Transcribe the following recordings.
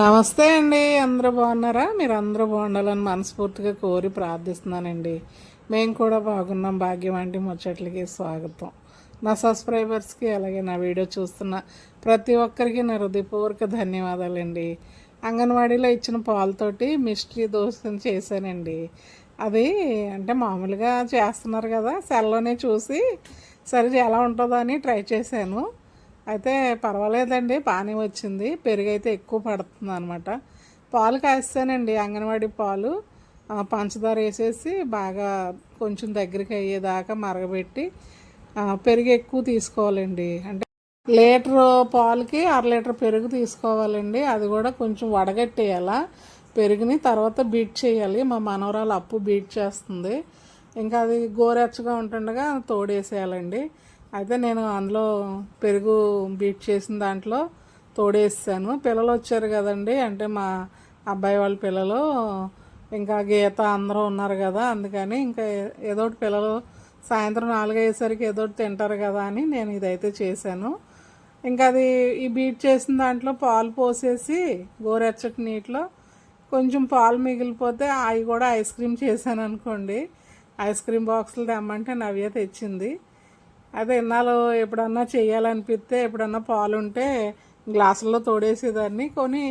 నమస్తే అండి అందరూ బాగున్నారా? మీరు అందరూ బాగుండాలని మనస్ఫూర్తిగా కోరి ప్రార్థిస్తున్నానండి. మేము కూడా బాగున్నాం భాగ్యం వంటి ముచ్చట్లకి స్వాగతం. నా సబ్స్క్రైబర్స్కి అలాగే నా వీడియో చూస్తున్న ప్రతి ఒక్కరికి నా హృదయపూర్వక ధన్యవాదాలండి. అంగన్వాడీలో ఇచ్చిన పాలతోటి మిస్టరీ దోశని చేశానండి. అది అంటే మామూలుగా చేస్తున్నారు కదా సెల్లోనే చూసి సరే ఎలా ఉంటుందో అని ట్రై చేశాను. అయితే పర్వాలేదండి బాగానే వచ్చింది. పెరుగు అయితే ఎక్కువ పడుతుంది అనమాట పాలు కాస్తానండి అంగన్వాడీ పాలు. పంచదార వేసేసి బాగా కొంచెం దగ్గరికి అయ్యేదాకా మరగబెట్టి పెరుగు ఎక్కువ తీసుకోవాలండి. అంటే లీటర్ పాలకి అర లీటర్ పెరుగు తీసుకోవాలండి. అది కూడా కొంచెం వడగట్టేయాలా. పెరుగుని తర్వాత బీట్ చేయాలి. మా మనవరాలు అప్పు బీట్ చేస్తుంది. ఇంకా అది గోరెచ్చగా ఉంటుండగా తోడేసేయాలండి. అయితే నేను అందులో పెరుగు బీట్ చేసిన దాంట్లో తోడేసాను పిల్లలు వచ్చారు కదండి అంటే మా అబ్బాయి వాళ్ళ పిల్లలు. ఇంకా గీత అందరూ ఉన్నారు కదా అందుకని ఇంకా ఏదో ఒకటి పిల్లలు సాయంత్రం నాలుగయ్యేసరికి ఏదో ఒకటి తింటారు కదా అని నేను ఇదైతే చేశాను. ఇంకా అది ఈ బీట్ చేసిన దాంట్లో పాలు పోసేసి గోరెచ్చటి నీటిలో కొంచెం పాలు మిగిలిపోతే అవి కూడా ఐస్ క్రీమ్ చేశాను అనుకోండి. ఐస్ క్రీమ్ బాక్సులు తెమ్మంటే నవ్య తెచ్చింది. అదే ఇన్నాళ్ళు ఎప్పుడన్నా చేయాలనిపిస్తే ఎప్పుడన్నా పాలు ఉంటే గ్లాసుల్లో తోడేసేదాన్ని. కొని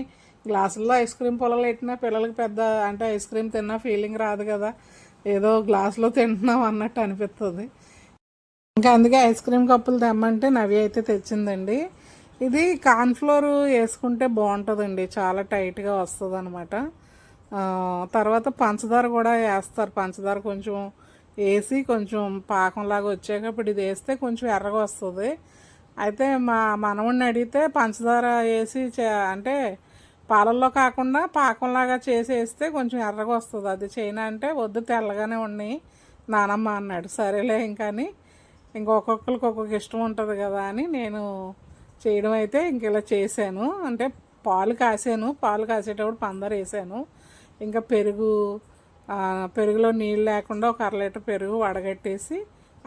గ్లాసుల్లో ఐస్ క్రీమ్ పొలలు పెట్టినా పిల్లలకి పెద్ద అంటే ఐస్ క్రీమ్ తిన్నా ఫీలింగ్ రాదు కదా. ఏదో గ్లాసులో తింటున్నాం అన్నట్టు అనిపిస్తుంది ఇంకా అందుకే ఐస్ క్రీమ్ కప్పులు తెమ్మంటే నవి అయితే తెచ్చిందండి. ఇది కార్న్ఫ్లోర్ వేసుకుంటే బాగుంటుందండి. చాలా టైట్గా వస్తుంది అనమాట తర్వాత పంచదార కూడా వేస్తారు. పంచదార కొంచెం వేసి కొంచెం పాకంలాగా వచ్చాక ఇప్పుడు ఇది వేస్తే కొంచెం ఎర్రగా వస్తుంది. అయితే మా మనవుడిని అడిగితే పంచదార వేసి చే అంటే పాలల్లో కాకుండా పాకంలాగా చేసి వేస్తే కొంచెం ఎర్రగా వస్తుంది. అది చేయనా అంటే వద్దు తెల్లగానే ఉన్నాయి. నానమ్మ అన్నాడు. సరేలే ఇంకని ఇంకొకరికి ఒక్కొక్క ఇష్టం ఉంటుంది కదా అని నేను చేయడం అయితే ఇంక ఇలా చేశాను. అంటే పాలు కాసాను. పాలు కాసేటప్పుడు పందర వేసాను. ఇంకా పెరుగు పెరుగులో నీళ్ళు లేకుండా ఒక అర లీటర్ పెరుగు వడగట్టేసి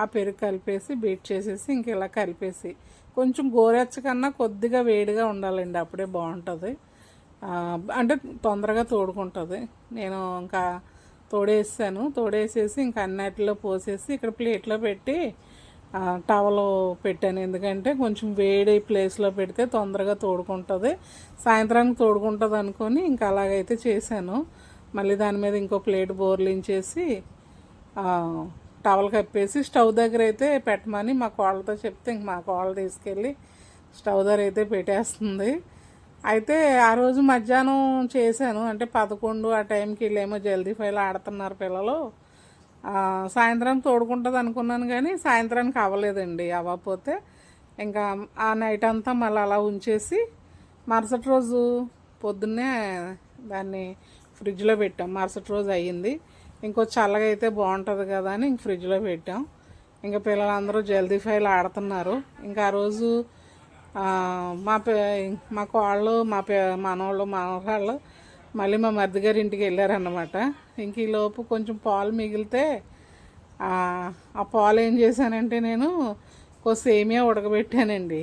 ఆ పెరుగు కలిపేసి బీట్ చేసేసి ఇంక ఇలా కలిపేసి. కొంచెం గోరెచ్చ కన్నా కొద్దిగా వేడిగా ఉండాలండి అప్పుడే బాగుంటుంది. అంటే తొందరగా తోడుకుంటుంది. నేను ఇంకా తోడేసాను. తోడేసేసి ఇంకా అన్నిటిలో పోసేసి ఇక్కడ ప్లేట్లో పెట్టి టవల్ పెట్టాను. ఎందుకంటే కొంచెం వేడి ప్లేస్లో పెడితే తొందరగా తోడుకుంటుంది. సాయంత్రానికి తోడుకుంటుంది అనుకొని ఇంకా అలాగైతే చేశాను. మళ్ళీ దాని మీద ఇంకో ప్లేట్ బోర్లించేసి టవల్ కప్పేసి స్టవ్ దగ్గర అయితే పెట్టమని మా కోళ్ళతో చెప్తే ఇంక మా కోళ్ళ తీసుకెళ్ళి స్టవ్ దగ్గర అయితే పెట్టేస్తుంది. అయితే ఆ రోజు మధ్యాహ్నం చేశాను. అంటే పదకొండు ఆ టైంకి వీళ్ళేమో జల్దీ ఫైల్ ఆడుతున్నారు పిల్లలు. సాయంత్రం తోడుకుంటుంది అనుకున్నాను కానీ సాయంత్రానికి అవ్వలేదండి. అవ్వకపోతే ఇంకా ఆ నైట్ అంతా మళ్ళీ అలా ఉంచేసి మరుసటి రోజు పొద్దున్నే దాన్ని ఫ్రిడ్జ్లో పెట్టాం. మరుసటి రోజు అయ్యింది. ఇంకో చల్లగా అయితే బాగుంటుంది కదా అని ఇంక ఫ్రిడ్జ్లో పెట్టాం. ఇంకా పిల్లలందరూ జల్దీ ఫైల్ ఆడుతున్నారు. ఇంకా ఆ రోజు మా పే మా కోళ్ళు మా పే మనవాళ్ళు మనవాళ్ళు మళ్ళీ మా మరిది గారి ఇంటికి వెళ్ళారన్నమాట. ఇంక ఈలోపు కొంచెం పాలు మిగిలితే ఆ పాలు ఏం చేశానంటే నేను ఒక సేమియా ఉడకబెట్టానండి.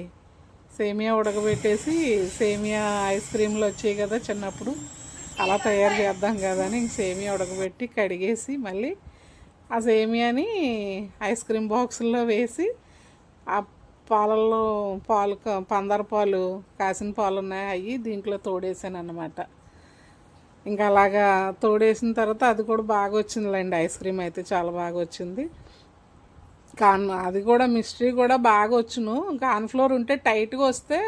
సేమియా ఉడకబెట్టేసి సేమియా ఐస్ క్రీమ్లు వచ్చాయి కదా చిన్నప్పుడు. అలా తయారు చేద్దాం కదా అని ఇంక సేమియా ఉడకబెట్టి కడిగేసి మళ్ళీ ఆ సేమియాని ఐస్ క్రీమ్ బాక్సుల్లో వేసి ఆ పాలల్లో పాలు క- పందర పాలు కాసిన పాలు ఉన్నాయి అవి దీంట్లో తోడేసాను అన్నమాట ఇంకా అలాగా తోడేసిన తర్వాత అది కూడా బాగా వచ్చిందిలేండి ఐస్ క్రీమ్ అయితే చాలా బాగా వచ్చింది. కాన్ అది కూడా మిస్టరీ కూడా బాగా వచ్చును. కాన్ఫ్లోర్ ఉంటే టైట్గా వస్తే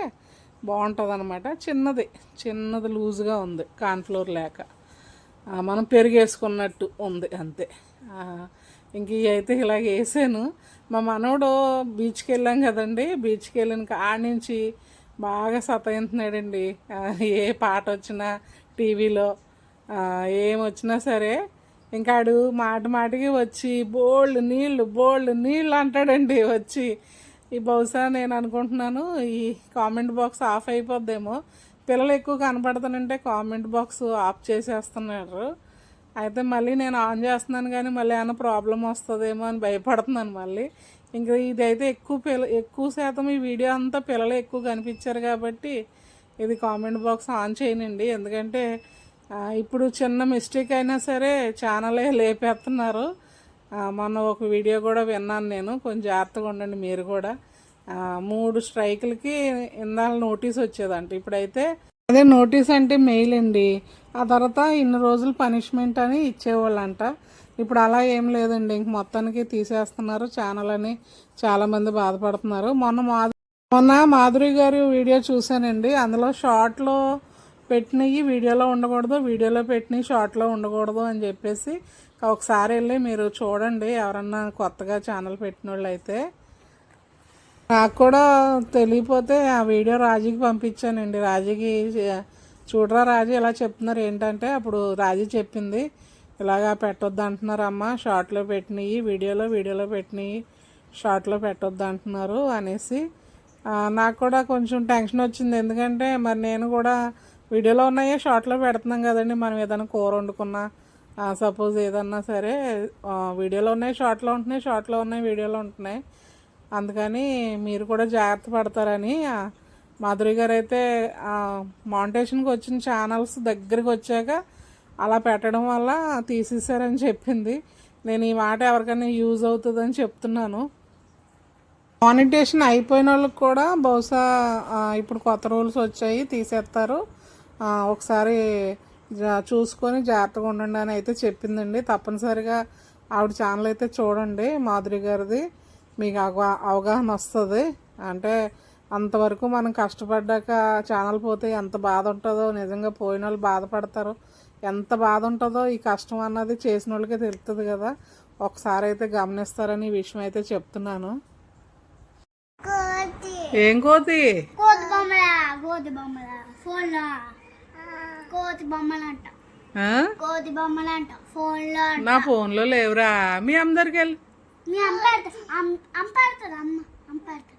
బాగుంటుంది అనమాట చిన్నది చిన్నది లూజ్గా ఉంది కాన్ఫ్లోర్ లేక. మనం పెరిగేసుకున్నట్టు ఉంది అంతే. ఇంక ఇవి అయితే ఇలా వేసాను. మా మనవడు బీచ్కి వెళ్ళాం కదండి. బీచ్కి వెళ్ళిన కాడ నుంచి బాగా సతాయింటున్నాడండి ఏ పాట వచ్చినా టీవీలో ఏం వచ్చినా సరే. ఇంకాడు మాట మాటికి వచ్చి బోల్డ్ నీళ్ళు బోల్డ్ నీళ్ళు అంటాడండి వచ్చి. ఈ బహుశా నేను అనుకుంటున్నాను ఈ కామెంట్ బాక్స్ ఆఫ్ అయిపోద్దేమో. పిల్లలు ఎక్కువ కనపడుతానంటే కామెంట్ బాక్స్ ఆఫ్ చేసేస్తున్నారు. అయితే మళ్ళీ నేను ఆన్ చేస్తున్నాను కానీ మళ్ళీ ఏమైనా ప్రాబ్లం వస్తుందేమో అని భయపడుతున్నాను మళ్ళీ. ఇంకా ఇదైతే ఎక్కువ పిల్ల ఎక్కువ శాతం ఈ వీడియో అంతా పిల్లలు ఎక్కువ కనిపించారు కాబట్టి ఇది కామెంట్ బాక్స్ ఆన్ చేయనండి. ఎందుకంటే ఇప్పుడు చిన్న మిస్టేక్ అయినా సరే ఛానలే లేపేస్తున్నారు. మొన్న ఒక వీడియో కూడా విన్నాను నేను. కొంచెం జాగ్రత్తగా ఉండండి మీరు కూడా. మూడు స్ట్రైకులకి ఇందాల నోటీస్ వచ్చేదంట. ఇప్పుడైతే అదే నోటీస్ అంటే మెయిల్ అండి. ఆ తర్వాత ఇన్ని రోజులు పనిష్మెంట్ అని ఇచ్చేవాళ్ళంట. ఇప్పుడు అలా ఏం లేదండి. ఇంక మొత్తానికి తీసేస్తున్నారు ఛానల్ అని. చాలామంది బాధపడుతున్నారు. మొన్న మాధు మొన్న మాధురి గారు వీడియో చూశానండి. అందులో షార్ట్లో పెట్టినవి వీడియోలో ఉండకూడదు వీడియోలో పెట్టినవి షార్ట్లో ఉండకూడదు అని చెప్పేసి ఒకసారి వెళ్ళి మీరు చూడండి. ఎవరన్నా కొత్తగా ఛానల్ పెట్టిన వాళ్ళు అయితే నాకు కూడా తెలియపోతే ఆ వీడియో రాజీకి పంపించానండి. రాజీకి చూడరా రాజీ ఇలా చెప్తున్నారు. ఏంటంటే అప్పుడు రాజీ చెప్పింది ఇలాగా పెట్టొద్దు అంటున్నారమ్మా. షార్ట్లో పెట్టినవి వీడియోలో వీడియోలో పెట్టినవి షార్ట్లో పెట్టొద్దు అంటున్నారు అనేసి. నాకు కూడా కొంచెం టెన్షన్ వచ్చింది. ఎందుకంటే మరి నేను కూడా వీడియోలో ఉన్నాయే షార్ట్లో పెడుతున్నాం కదండి. మనం ఏదైనా కూర వండుకున్నా సపోజ్ ఏదన్నా సరే వీడియోలో ఉన్నాయి షార్ట్లో ఉంటున్నాయి షార్ట్లో ఉన్నాయి వీడియోలో ఉంటున్నాయి. అందుకని మీరు కూడా జాగ్రత్త పడతారని మాధురి గారు అయితే మౌంటేషన్కి వచ్చిన ఛానల్స్ దగ్గరికి వచ్చాక అలా పెట్టడం వల్ల తీసేశారని చెప్పింది. నేను ఈ మాట ఎవరికైనా యూజ్ అవుతుందని చెప్తున్నాను. మానిటేషన్ అయిపోయిన వాళ్ళకి కూడా బహుశా ఇప్పుడు కొత్త రూల్స్ వచ్చాయి తీసేస్తారు. ఒకసారి చూసుకొని జాగ్రత్తగా ఉండండి అని అయితే చెప్పిందండి. తప్పనిసరిగా ఆవిడ ఛానల్ అయితే చూడండి మాధురి గారిది. మీకు అవగా అవగాహన వస్తుంది. అంటే అంతవరకు మనం కష్టపడ్డాక ఛానల్ పోతే ఎంత బాధ ఉంటుందో నిజంగా పోయిన వాళ్ళు బాధపడతారు. ఎంత బాధ ఉంటుందో ఈ కష్టం అన్నది చేసిన వాళ్ళకే తెలుస్తుంది కదా. ఒకసారి అయితే గమనిస్తారని ఈ విషయం అయితే చెప్తున్నాను. కోతి. ఏం కోతి? కోతి బొమ్మల కోతి బొమ్మల ఫోన్లో కోతి బొమ్మలు అంట ఆ? కోతి బొమ్మలు అంట ఫోన్లో అంట. నా ఫోన్లో లేవురా. మీ అందరికి వెళ్ళి మీ అమ్మ పెడతా అమ్మ పెడతారు అమ్మ. అమ్మ పెడతారు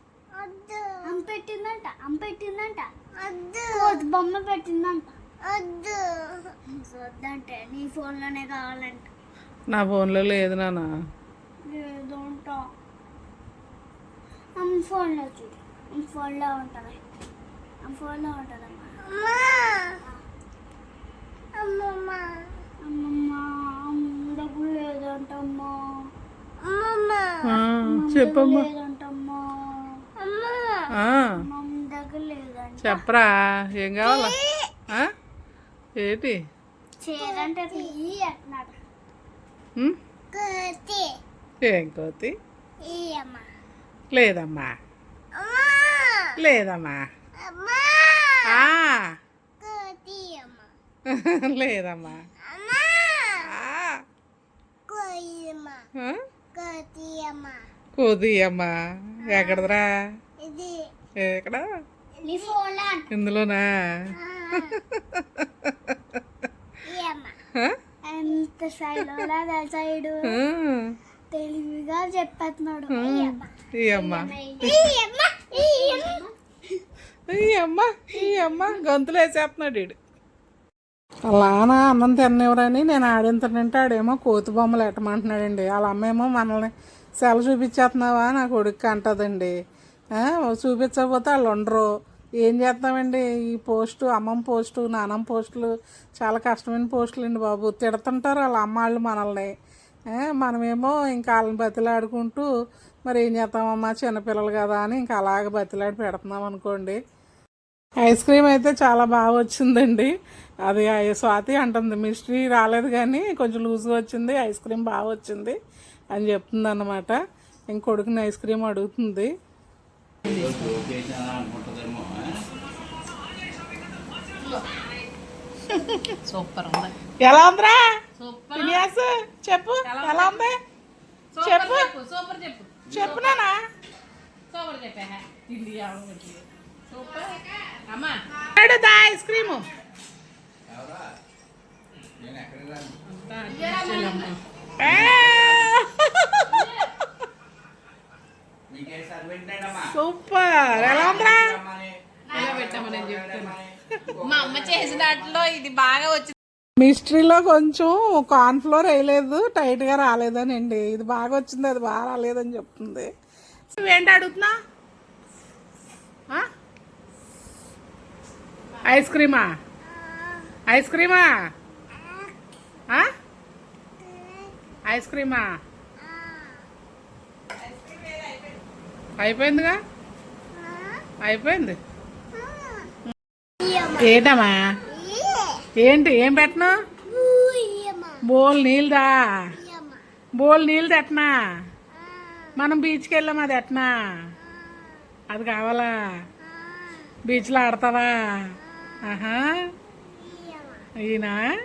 అమ్మ పెట్టిందంట అమ్మ పెట్టిందంట. కోతి బొమ్మ పెట్టిందంట. వద్దంటే నీ ఫోన్లోనే కావాలంట. నా ఫోన్లో లేదు నాన్న. లేదంట. అమ్మ ఫోన్లో చూడు. ఫోన్లో ఉంటుంది. అమ్మ ఫోన్లో ఉంటుందమ్మా. అమ్మమ్మ. అమ్మమ్మ అమ్మ డబ్బులు లేదంటమ్మా. అమ్మమ్మ. ఆ, చెప్పమ్మా. చెప్పరా ఏం కావాలా? ఏంటి? ఏం కోతి? లేదమ్మా. లేదమ్మా అమ్మా ఆ, కోతి అమ్మ లేదమ్మా. ఎక్కడదరా? ఇది. ఎక్కడ? ఇందులోనా? ఎంత సైడు తెలివిగా చెప్పేస్తున్నాడు. ఈ అమ్మ ఈ అమ్మ ఈ అమ్మ గొంతులు వేసేస్తున్నాడు వీడు అలానా అన్నం తిన్నవరని నేను ఆడింతనంటే ఆడేమో కోతి బొమ్మలు ఎట్టమంటున్నాడండి. వాళ్ళ అమ్మేమో మనల్ని సెల చూపించేస్తున్నావా? నా కొడుకు అంటదండి. చూపించకపోతే వాళ్ళు ఉండరు. ఏం చేస్తామండి? ఈ పోస్టు అమ్మమ్మ పోస్టు నానమ్మ పోస్టులు చాలా కష్టమైన పోస్టులు అండి బాబు. తిడుతుంటారు వాళ్ళ అమ్మ వాళ్ళు మనల్ని. మనమేమో ఇంకా వాళ్ళని బతిలాడుకుంటూ మరి ఏం చేస్తామమ్మా? చిన్నపిల్లలు కదా అని ఇంకా అలాగ బతిలాడి పెడుతున్నాం అనుకోండి. ఐస్ క్రీమ్ అయితే చాలా బాగా వచ్చిందండి. అది స్వాతి అంటుంది మిస్టరీ రాలేదు కానీ కొంచెం లూజ్గా వచ్చింది ఐస్ క్రీమ్ బాగా వచ్చింది అని చెప్తుంది అనమాట ఇంక కొడుకుని ఐస్ క్రీమ్ అడుగుతుంది. సూపర్ ఎలా ఉందిరా? సూపర్. విన్యాస్ చెప్పు. ఎలా ఉంది? చెప్పు. చెప్పు సూపర్ చెప్పు. చెప్పు నానా సూపర్ చెప్పే తిండి ఆవిడ సూపర్ అమ్మా దా ఐస్ క్రీము! సూపర్. ఎలా పెట్టామని చెప్తాను మా అమ్మ చేసిన దాంట్లో ఇది బాగా వచ్చింది. మిస్టరీలో కొంచెం కార్న్ ఫ్లోర్ వేయలేదు టైట్గా రాలేదనండి. ఇది బాగా వచ్చింది అది బాగా రాలేదని చెప్తుంది. నువ్వేంటి అడుగుతున్నా? ఐస్ క్రీమా? ఐస్ క్రీమా? ఐస్ క్రీమా? అయిపోయిందిగా? అయిపోయింది. ఏంటమ్మా? ఏంటి? ఏం పెట్టను బోల్ నీళ్ళదా బోల్ నీళ్ళు తెట్టనా మనం బీచ్కి వెళ్ళాం అది ఎట్నా అది కావాలా? బీచ్లో ఆడతావా? ఆహా. ఈయన.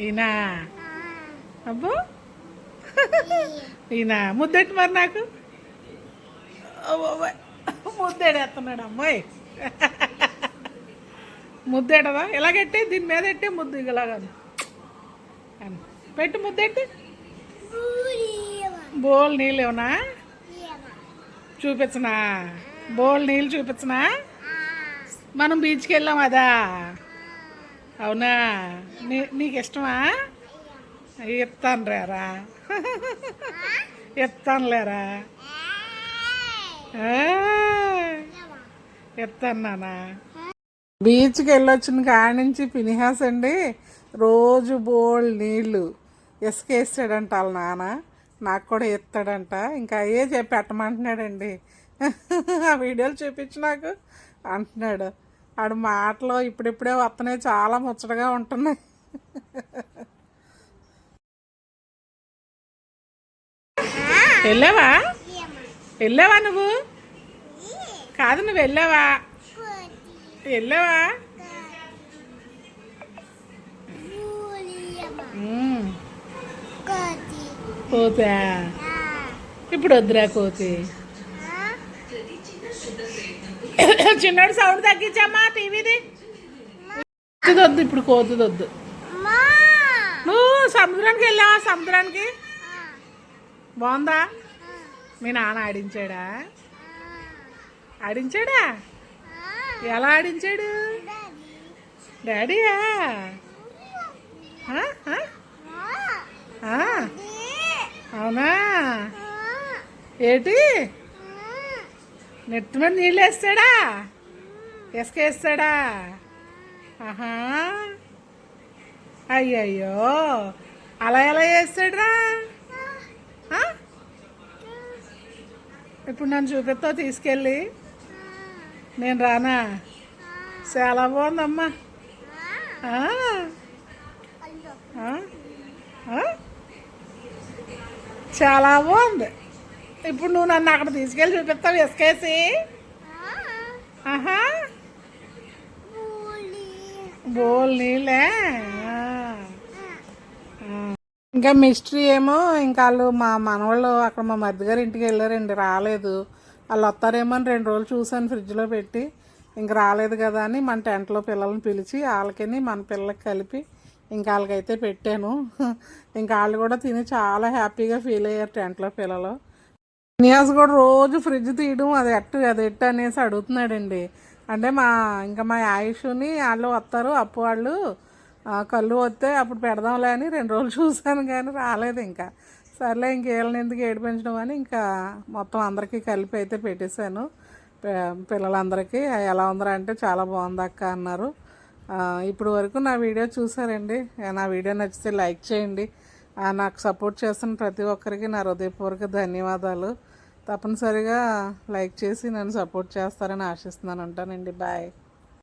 ఈయన? అబ్బో. ఈయన. ముద్దెట్టు మరి నాకు. ముద్దెడేస్తున్నాడు అమ్మాయి. ముద్దెడదా? ఇలాగెట్టి దీని మీద ఎట్టే ముద్దు ఇలాగా. పెట్టు ముద్దెట్టి. బోల్ నీళ్ళు ఏమన్నా చూపించనా? బోల్ నీళ్ళు చూపించనా? మనం బీచ్కి వెళ్ళాం అదా? అవునా? నీ నీకు ఇష్టమా? ఇస్తాను లేరా ఇస్తాను లేరా ఇస్తాను నానా. బీచ్కి వెళ్ళొచ్చిన కాడి నుంచి పినిహాస్ అండి రోజు బోల్డ్ నీళ్ళు ఇసుకేస్తాడంట వాళ్ళ నాన్న నాకు కూడా ఎత్తాడంట. ఇంకా అయ్యే చెప్పి పెట్టమంటున్నాడండి ఆ వీడియోలు చూపించి నాకు అంటున్నాడు. ఆడు మాటలు ఇప్పుడిప్పుడే వస్తున్నాయి చాలా ముచ్చటగా ఉంటున్నాయి. వెళ్ళావా? వెళ్ళావా నువ్వు? కాదు నువ్వు వెళ్ళావా? వెళ్ళావా. కోతా ఇప్పుడు వద్దురా కోతి చిన్నోడు సౌండ్ తగ్గించమ్మా టీవీది. వద్దు ఇప్పుడు కోతిది వద్దు నువ్వు సముద్రానికి వెళ్ళావా సముద్రానికి? బాగుందా? మీ నాన్న ఆడించాడా? ఆడించాడా? ఎలా ఆడించాడు? డాడీయా? అవునా? ఏంటి? నెత్తి మీద నీళ్ళు వేస్తాడా? ఇసుక వేస్తాడా? ఆహా. అయ్యయ్యో. అలా ఎలా వేస్తాడురా? ఇప్పుడు నన్ను చూపిస్తావు తీసుకెళ్ళి. నేను రానా? చాలా బాగుందమ్మా. చాలా బాగుంది. ఇప్పుడు నువ్వు నన్ను అక్కడ తీసుకెళ్ళి చూపిస్తావు ఇసుకేసి ఆహా. బోల్ నీళ్ళే. ఇంకా మిస్టరీ ఏమో ఇంకా వాళ్ళు మా మనవాళ్ళు అక్కడ మా మధ్య గారి ఇంటికి వెళ్ళారండి రాలేదు. వాళ్ళు వస్తారేమో అని రెండు రోజులు చూసాను ఫ్రిడ్జ్లో పెట్టి. ఇంక రాలేదు కదా అని మన టెంట్లో పిల్లల్ని పిలిచి వాళ్ళకని మన పిల్లలకి కలిపి ఇంకా వాళ్ళకైతే పెట్టాను. ఇంకా వాళ్ళు కూడా తిని చాలా హ్యాపీగా ఫీల్ అయ్యారు టెంట్లో పిల్లలు. నియాస్ కూడా రోజు ఫ్రిడ్జ్ తీయడం అది ఎట్టు అది ఎట్టు అనేసి అడుగుతున్నాడండి. అంటే మా ఇంకా మా ఆయుష్ని వాళ్ళు వస్తారు అప్పు వాళ్ళు కళ్ళు వస్తే అప్పుడు పెడదాంలే అని రెండు రోజులు చూశాను కానీ రాలేదు ఇంకా. సర్లే ఇంక వీళ్ళని ఎందుకు ఏడిపించడం అని ఇంకా మొత్తం అందరికీ కలిపి అయితే పెట్టేశాను. పిల్లలందరికీ ఎలా ఉందరా అంటే చాలా బాగుంది అక్క అన్నారు. ఇప్పుడు వరకు నా వీడియో చూసారండి నా వీడియో నచ్చితే లైక్ చేయండి. నాకు సపోర్ట్ చేస్తున్న ప్రతి ఒక్కరికి నా హృదయపూర్వక ధన్యవాదాలు. తప్పనిసరిగా లైక్ చేసి నన్ను సపోర్ట్ చేస్తారని ఆశిస్తున్నాను ఉంటానండి బాయ్.